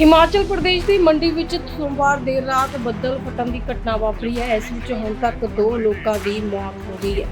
ਹਿਮਾਚਲ ਪ੍ਰਦੇਸ਼ ਦੀ ਮੰਡੀ ਵਿੱਚ ਸੋਮਵਾਰ ਦੇਰ ਰਾਤ ਬੱਦਲ ਫਟਣ ਦੀ ਘਟਨਾ ਵਾਪਰੀ ਹੈ। ਇਸ ਵਿੱਚ ਹੁਣ ਤੱਕ ਦੋ ਲੋਕਾਂ ਦੀ ਮੌਤ ਹੋ ਗਈ ਹੈ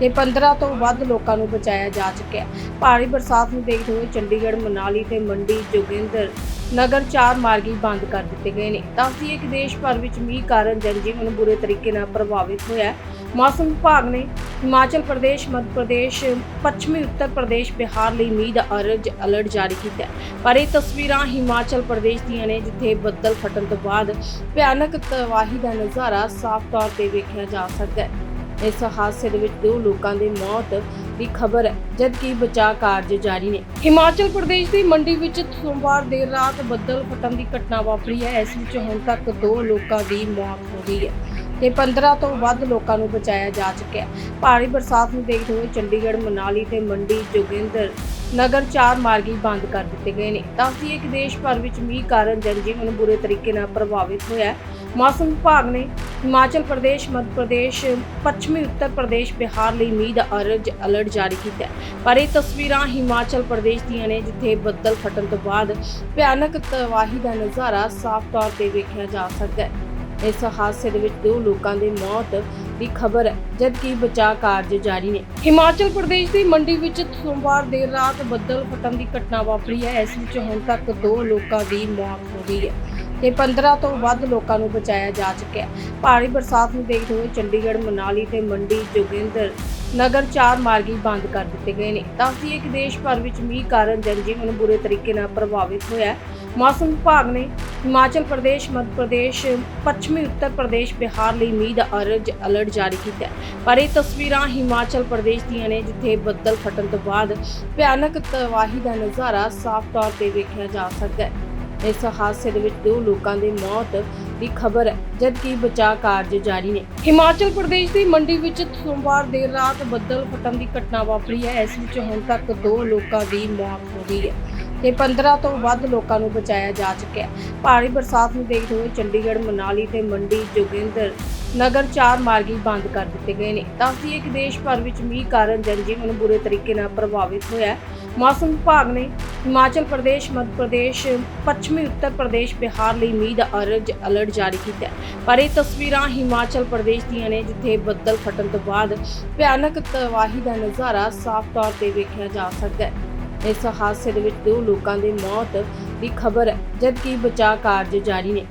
ਤੇ 15 ਤੋਂ ਵੱਧ ਲੋਕਾਂ ਨੂੰ ਬਚਾਇਆ ਜਾ ਚੁੱਕਿਆ ਹੈ। ਭਾਰੀ ਬਰਸਾਤ ਨੂੰ ਦੇਖਦੇ ਹੋਏ ਚੰਡੀਗੜ੍ਹ, ਮਨਾਲੀ ਤੇ ਮੰਡੀ ਜੋਗਿੰਦਰ ਨਗਰ ਚਾਰ ਮਾਰਗੀ ਬੰਦ ਕਰ ਦਿੱਤੇ ਗਏ ਨੇ। ਦੱਸਦੀਏ ਕਿ ਦੇਸ਼ ਭਰ ਵਿੱਚ ਮੀਂਹ ਕਾਰਨ ਜਨਜੀਵਨ ਬੁਰੇ ਤਰੀਕੇ ਨਾਲ ਪ੍ਰਭਾਵਿਤ ਹੋਇਆ ਹੈ। ਮੌਸਮ ਵਿਭਾਗ ਨੇ ਹਿਮਾਚਲ ਪ੍ਰਦੇਸ਼, ਮੱਧ ਪ੍ਰਦੇਸ਼, ਪੱਛਮੀ ਉੱਤਰ ਪ੍ਰਦੇਸ਼, ਬਿਹਾਰ ਲਈ ਮੀਂਹ ਦਾ ਅਰਜ ਅਲਰਟ ਜਾਰੀ ਕੀਤਾ ਪਰ ਇਹ ਤਸਵੀਰਾਂ ਹਿਮਾਚਲ ਪ੍ਰਦੇਸ਼ ਦੀਆਂ ਨੇ, ਜਿੱਥੇ ਬੱਦਲ ਫਟਣ ਤੋਂ ਬਾਅਦ ਭਿਆਨਕ ਤਬਾਹੀ ਦਾ ਨਜ਼ਾਰਾ ਸਾਫ਼ ਤੌਰ ਤੇ ਵੇਖਿਆ ਜਾ ਸਕਦਾ ਹੈ। ਇਸ ਹਾਦਸੇ ਦੇ ਵਿੱਚ ਦੋ ਲੋਕਾਂ ਦੀ ਮੌਤ ਦੀ ਖਬਰ ਹੈ, ਜਦਕਿ ਬਚਾਅ ਕਾਰਜ ਜਾਰੀ ਨੇ। ਹਿਮਾਚਲ ਪ੍ਰਦੇਸ਼ ਦੀ ਮੰਡੀ ਵਿੱਚ ਸੋਮਵਾਰ ਦੇਰ ਰਾਤ ਬੱਦਲ ਫਟਣ ਦੀ ਘਟਨਾ ਵਾਪਰੀ ਹੈ। ਇਸ ਵਿੱਚ ਹੁਣ ਤੱਕ ਦੋ ਲੋਕਾਂ ਦੀ ਮੌਤ ਹੋ ਗਈ ਹੈ। ਤੇ 15 ਤੋਂ ਵੱਧ ਲੋਕਾਂ ਨੂੰ ਬਚਾਇਆ ਜਾ ਚੁੱਕਿਆ ਭਾਰੀ ਬਰਸਾਤ ਨੂੰ ਦੇਖਦੇ ਹੋਏ ਚੰਡੀਗੜ੍ਹ, ਮਨਾਲੀ ਤੇ ਮੰਡੀ, ਜੋਗਿੰਦਰ ਨਗਰ ਚਾਰ ਮਾਰਗੀ ਬੰਦ ਕਰ ਦਿੱਤੇ ਗਏ ਨੇ। ਦੱਸਦੀਏ ਕਿ ਦੇਸ਼ ਭਰ ਵਿੱਚ ਮੀਂਹ ਕਾਰਨ ਜਨਜੀਵਨ ਬੁਰੇ ਤਰੀਕੇ ਨਾਲ ਪ੍ਰਭਾਵਿਤ ਹੋਇਆ ਮੌਸਮ ਵਿਭਾਗ ਨੇ ਹਿਮਾਚਲ ਪ੍ਰਦੇਸ਼, ਮੱਧ ਪ੍ਰਦੇਸ਼, ਪੱਛਮੀ ਉੱਤਰ ਪ੍ਰਦੇਸ਼, ਬਿਹਾਰ ਲਈ ਮੀਂਹ ਦਾ ਅਰਜ ਅਲਰਟ ਜਾਰੀ ਕੀਤਾ ਪਰ ਇਹ ਤਸਵੀਰਾਂ ਹਿਮਾਚਲ ਪ੍ਰਦੇਸ਼ ਦੀਆਂ ਨੇ, ਜਿੱਥੇ ਬੱਦਲ ਫਟਣ ਤੋਂ ਬਾਅਦ ਭਿਆਨਕ ਤਬਾਹੀ ਦਾ ਨਜ਼ਾਰਾ ਸਾਫ਼ ਤੌਰ ਤੇ ਵੇਖਿਆ ਜਾ ਸਕਦਾ ਹੈ। ਇਸ ਹਾਦਸੇ ਦੇ ਵਿੱਚ ਦੋ ਲੋਕਾਂ ਦੀ ਮੌਤ ਦੀ ਖਬਰ ਹੈ, ਜਦਕਿ ਬਚਾਅ ਕਾਰਜ ਜਾਰੀ ਨੇ। ਹਿਮਾਚਲ ਪ੍ਰਦੇਸ਼ ਦੀ ਮੰਡੀ ਵਿੱਚ ਸੋਮਵਾਰ ਦੇਰ ਰਾਤ ਬੱਦਲ ਫਟਣ ਦੀ ਘਟਨਾ ਵਾਪਰੀ ਹੈ। ਇਸ ਵਿੱਚ ਹੁਣ ਤੱਕ ਦੋ ਲੋਕਾਂ ਦੀ ਮੌਤ ਹੋ ਗਈ ਹੈ ਤੇ 15 ਤੋਂ ਵੱਧ ਲੋਕਾਂ ਨੂੰ ਬਚਾਇਆ ਜਾ ਚੁੱਕਿਆ ਭਾਰੀ ਬਰਸਾਤ ਨੂੰ ਦੇਖਦੇ ਹੋਏ ਚੰਡੀਗੜ੍ਹ, ਮਨਾਲੀ ਤੇ ਮੰਡੀ ਜੋਗਿੰਦਰ ਨਗਰ ਚਾਰ ਮਾਰਗੀ ਬੰਦ ਕਰ ਦਿੱਤੇ ਗਏ ਨੇ। ਦੱਸਦੀਏ ਕਿ ਦੇਸ਼ ਭਰ ਵਿੱਚ ਮੀਂਹ ਕਾਰਨ ਜਨਜੀਵਨ ਬੁਰੇ ਤਰੀਕੇ ਨਾਲ ਪ੍ਰਭਾਵਿਤ ਹੋਇਆ ਹੈ। ਮੌਸਮ ਵਿਭਾਗ ਨੇ ਹਿਮਾਚਲ ਪ੍ਰਦੇਸ਼, ਮੱਧ ਪ੍ਰਦੇਸ਼, ਪੱਛਮੀ ਉੱਤਰ ਪ੍ਰਦੇਸ਼, ਬਿਹਾਰ ਲਈ ਮੀਂਹ ਦਾ ਅਰਜ ਅਲਰਟ ਜਾਰੀ ਕੀਤਾ ਪਰ ਇਹ ਤਸਵੀਰਾਂ ਹਿਮਾਚਲ ਪ੍ਰਦੇਸ਼ ਦੀਆਂ ਨੇ, ਜਿੱਥੇ ਬੱਦਲ ਫਟਣ ਤੋਂ ਬਾਅਦ ਭਿਆਨਕ ਤਬਾਹੀ ਦਾ ਨਜ਼ਾਰਾ ਸਾਫ਼ ਤੌਰ ਤੇ ਵੇਖਿਆ ਜਾ ਸਕਦਾ ਹੈ। ਇਸ ਹਾਦਸੇ ਦੇ ਵਿੱਚ ਦੋ ਲੋਕਾਂ ਦੀ ਮੌਤ ਦੀ ਖਬਰ ਹੈ, ਜਦਕਿ ਬਚਾਅ ਕਾਰਜ ਜਾਰੀ ਨੇ। ਹਿਮਾਚਲ ਪ੍ਰਦੇਸ਼ ਦੀ ਮੰਡੀ ਵਿੱਚ ਸੋਮਵਾਰ ਦੇਰ ਰਾਤ ਬੱਦਲ ਫਟਣ ਦੀ ਘਟਨਾ ਵਾਪਰੀ ਹੈ। ਇਸ ਵਿੱਚ ਹੁਣ ਤੱਕ ਦੋ ਲੋਕਾਂ ਦੀ ਮੌਤ ਹੋ ਗਈ ਹੈ ਤੇ 15 ਤੋਂ ਵੱਧ ਲੋਕਾਂ ਨੂੰ ਬਚਾਇਆ ਜਾ ਚੁੱਕਿਆ ਭਾਰੀ ਬਰਸਾਤ ਨੂੰ ਦੇਖਦੇ ਹੋਏ ਚੰਡੀਗੜ੍ਹ, ਮਨਾਲੀ ਤੇ ਮੰਡੀ ਜੋਗਿੰਦਰ ਨਗਰ ਚਾਰ ਮਾਰਗੀ ਬੰਦ ਕਰ ਦਿੱਤੇ ਗਏ ਨੇ। ਦੱਸਦੀ ਹੈ ਕਿ ਦੇਸ਼ ਭਰ ਵਿੱਚ ਮੀਂਹ ਕਾਰਨ ਜਨਜੀਵਨ ਬੁਰੇ ਤਰੀਕੇ ਨਾਲ ਪ੍ਰਭਾਵਿਤ ਹੋਇਆ ਮੌਸਮ ਵਿਭਾਗ ਨੇ ਹਿਮਾਚਲ ਪ੍ਰਦੇਸ਼, ਮੱਧ ਪ੍ਰਦੇਸ਼, ਪੱਛਮੀ ਉੱਤਰ ਪ੍ਰਦੇਸ਼, ਬਿਹਾਰ ਲਈ ਮੀਂਹ ਦਾ ਅਰਜ ਅਲਰਟ ਜਾਰੀ ਕੀਤਾ ਪਰ ਇਹ ਤਸਵੀਰਾਂ ਹਿਮਾਚਲ ਪ੍ਰਦੇਸ਼ ਦੀਆਂ ਨੇ, ਜਿੱਥੇ ਬੱਦਲ ਫਟਣ ਤੋਂ ਬਾਅਦ ਭਿਆਨਕ ਤਬਾਹੀ ਦਾ ਨਜ਼ਾਰਾ ਸਾਫ਼ ਤੌਰ ਤੇ ਵੇਖਿਆ ਜਾ ਸਕਦਾ ਹੈ। ਇਸ ਹਾਦਸੇ ਦੇ ਵਿੱਚ ਦੋ ਲੋਕਾਂ ਦੀ ਮੌਤ ਦੀ ਖਬਰ ਹੈ, ਜਦਕਿ ਬਚਾਅ ਕਾਰਜ ਜਾਰੀ ਨੇ।